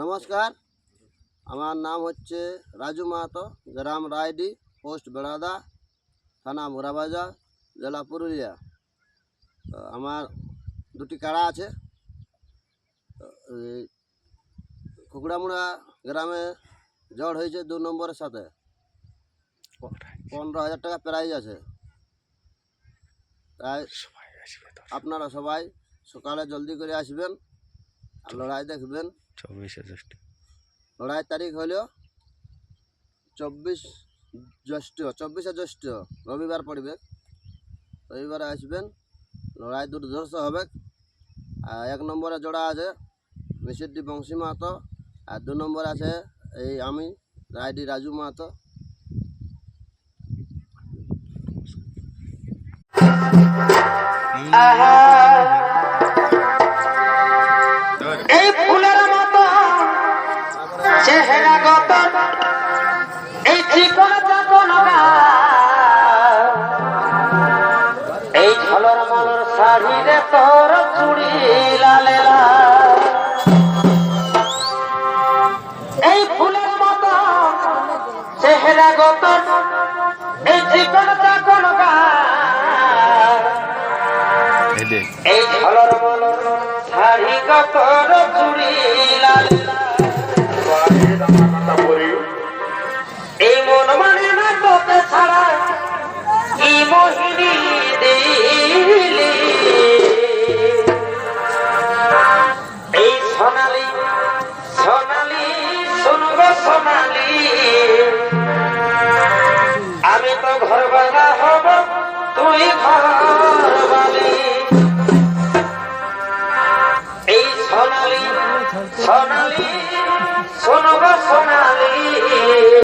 নমস্কার। আমার নাম হচ্ছে রাজু মাহাতো গ্রাম রায়ডি পোস্ট বেড়াদা থানা মোরাবাজার জেলা পুরুলিয়া। আমার দুটি কাড়া আছে। কুকড়ামুড়া গ্রামে জড় হয়েছে দু নম্বরের সাথে। পনেরো হাজার টাকা প্রাইজ আছে। তাই আপনারা সবাই সকালে জলদি করে আসবেন। লড়াই দেখবেন। চব্বিশে জ্যৈষ্ঠ। লড়াই তারিখ হলো চব্বিশ জ্যৈষ্ঠ চব্বিশে জ্যৈষ্ঠ রবিবার পড়বে। রবিবারে আসবেন লড়াই দুর্ধর্ষ হবে। আর এক নম্বরে জোড়া আছে মিসিডি বংশী মাহাতো আর দু নম্বর আছে এই আমি রাইডি রাজু মাহাতো। এই ফুলের মতো চেহারা গত এই চিকন চাকন এই ঝলর মলর শাড়িরে তোর চুড়ি লালে। এই ফুলের মতো চেহারা গত এই চিকন চাকন এলে এই ঝলর মলর sana lee sana lee